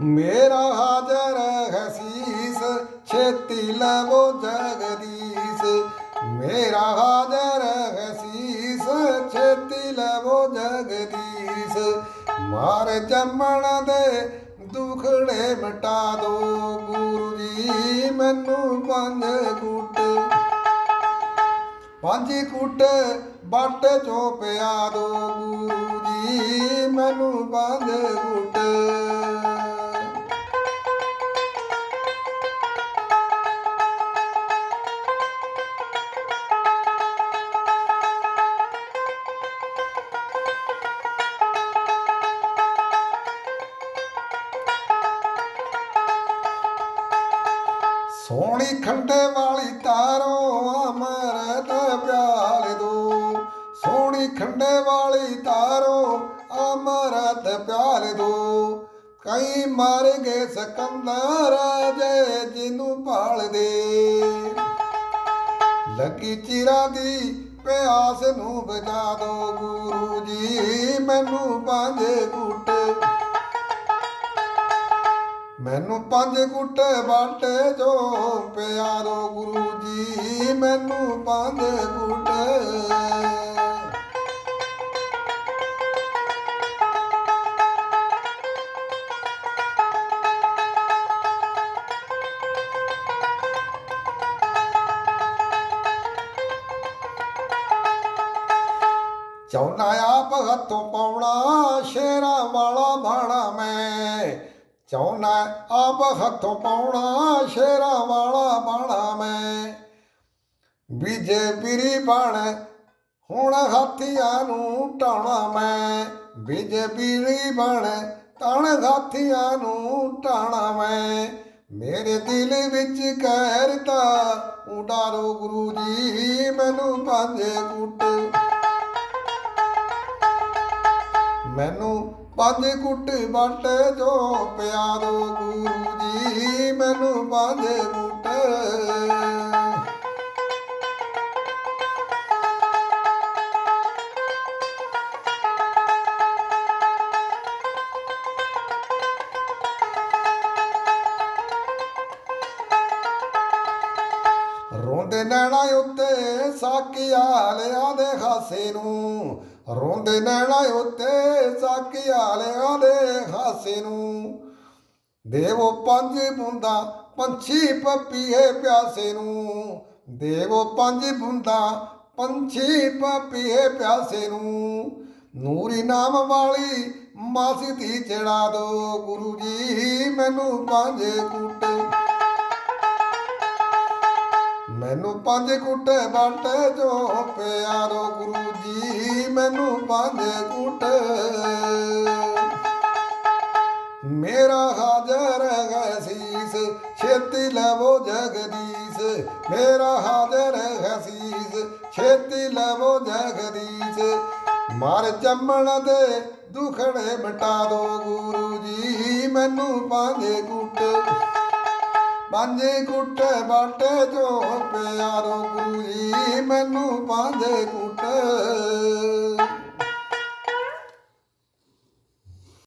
ਮੇਰਾ ਹਾਜ਼ਰ ਹੈ ਛੇਤੀ ਲਵੋ ਜਗਦੀਸ਼। ਮੇਰਾ ਹਾਜ਼ਰ ਹੈ ਛੇਤੀ ਲਵੋ ਜਗਦੀਸ਼। ਮਾਰ ਜੰਮਣ ਦੇ ਦੁਖੜੇ ਮਿਟਾ ਦੋ, ਗੁਰੂ ਜੀ, ਮੈਨੂੰ ਪੰਜ ਕੁੱਟ ਪੰਜ ਕੁੱਟ ਬੱਟ ਚੋਂ ਪਿਆ ਦੋ, ਗੁਰੂ ਜੀ, ਮੈਨੂੰ ਪੰਜ ਸੋਹਣੀ ਖੰਡੇ ਵਾਲੀ ਤਾਰੋ ਅਮਰਤ ਪਿਆਲ ਦੋ। ਸੋਹਣੀ ਖੰਡੇ ਵਾਲੀ ਤਾਰੋ ਅਮਰਤ ਪਿਆਲ ਦੋ। ਕਈ ਮਰ ਗਏ ਸਕੰਦਰ ਜੇ ਜਿਹਨੂੰ ਭਾਲਦੇ ਲੱਗੀ ਚਿਰਾਂ ਦੀ ਪਿਆਸ ਨੂੰ ਬੁਝਾ ਦੋ ਗੁਰੂ ਜੀ, ਮੈਨੂੰ ਪੰਜ ਘੁੱਟ ਮੈਨੂੰ ਪੰਜ ਕੁੱਟੇ ਬਾਟੇ ਜੋ ਪਿਆਰੋ ਗੁਰੂ ਜੀ, ਮੈਨੂੰ ਪੰਜ ਗੁੱਟ। ਚੌਨਾ ਆਪ ਹੱਥੋਂ ਪਾਉਣਾ, ਸ਼ੇਰਾਂ ਵਾਲਾ ਬਾਣਾ ਮੈਂ। ਚੌਨਾ ਆਪ ਹੱਥੋਂ ਪਾਉਣਾ ਸ਼ੇਰਾਂ ਵਾਲਾ ਬਾਣਾ ਮੈਂ? ਬੀਜੇ ਬਿਰੀ ਬਣ, ਹੁਣ ਹਾਥੀਆਂ ਨੂੰ ਢਾਉਣਾ ਮੈਂ। ਵਿਜੇ ਬਿਰੀ ਬਣ, ਤਣ ਹਾਥੀਆਂ ਨੂੰ ਢਾਣਾ ਮੈਂ। ਮੇਰੇ ਦਿਲ ਵਿੱਚ ਕਹਿਰਤਾ ਉਡਾਰੋ ਗੁਰੂ ਜੀ, ਮੈਨੂੰ ਪੰਜੇ ਗੁੱਟ ਮੈਨੂੰ ਪੰਜ ਕੁੱਟ ਵੱਟ ਜੋ ਪਿਆਰੋ ਗੁਰੂ ਜੀ, ਮੈਨੂੰ ਪੰਜ ਕੁੱਟ ਰੋਂਦੇ ਨੈਣਾ ਉੱਤੇ ਸਾਕੀਆ ਲਿਆ ਦੇ ਖਾਸੇ ਨੂੰ ਰੋਂਦੇ ਨੈਣਾ ਉੱਤੇ ਸਾਕੀਆ ਲਿਆ ਦੇ ਖਾਸੇ ਨੂੰ। ਦੇਵੋ ਪੰਜ ਬੁੰਦਾ, ਪੰਛੀ ਪਪੀਏ ਪਿਆਸੇ ਨੂੰ। ਦੇਵੋ ਪੰਜ ਬੁੰਦਾ, ਪੰਛੀ ਪਪੀਏ ਪਿਆਸੇ ਨੂੰ। ਨੂਰੀ ਨਾਮ ਵਾਲੀ ਮਾਸੀ ਦੀ ਚੜਾ ਦੋ, ਗੁਰੂ ਜੀ ਮੈਨੂੰ ਪੰਜ ਕੁੱਟ। ਮੈਨੂੰ ਪੰਜ ਕੁੱਟ ਬੰਟ ਜੋ ਪਿਆਰੋ ਗੁਰੂ ਜੀ, ਮੈਨੂੰ ਪੰਜ ਕੁੱਟ ਮੇਰਾ ਹਾਜ਼ਰ ਹੈ ਸੀਸ, ਛੇਤੀ ਲਵੋ ਜਗਦੀਸ਼। ਮੇਰਾ ਹਾਜ਼ਰ ਹੈ ਸੀਸ, ਛੇਤੀ ਲਵੋ ਜਗਦੀਸ਼। ਮਰ ਜੰਮਣ ਦੇ ਦੁਖੜੇ ਮਿਟਾ ਦੋ ਗੁਰੂ ਜੀ, ਮੈਨੂੰ ਪੰਜ ਕੁੱਟ ਪੰਜ ਕੁੱਟ ਬਾਟੇ ਜੋ ਪਿਆਰੋ ਗੁਰੂ ਜੀ ਮੈਨੂੰ ਪੰਜ ਕੁੱਟ